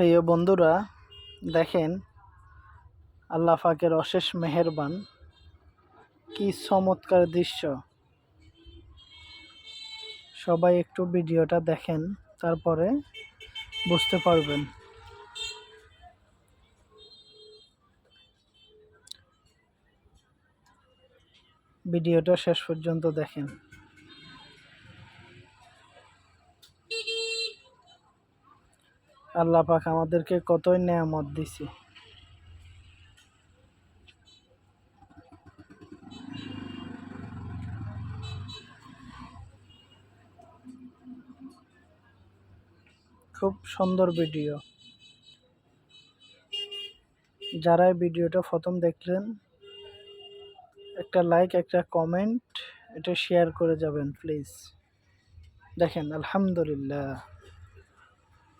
প্রিয় বন্ধুরা, দেখেন আল্লাহ পাকের অশেষ মেহেরবান। কি চমৎকার দৃশ্য। সবাই একটু ভিডিওটা দেখেন, তারপরে বুঝতে পারবেন। ভিডিওটা শেষ পর্যন্ত দেখেন। আল্লাহ পাক আমাদেরকে কতই নেয়ামত দিছে। খুব সুন্দর ভিডিও। যারা ভিডিওটা প্রথম দেখলেন, একটা লাইক একটা কমেন্ট এটা শেয়ার করে যাবেন প্লিজ দেখেন, আলহামদুলিল্লাহ।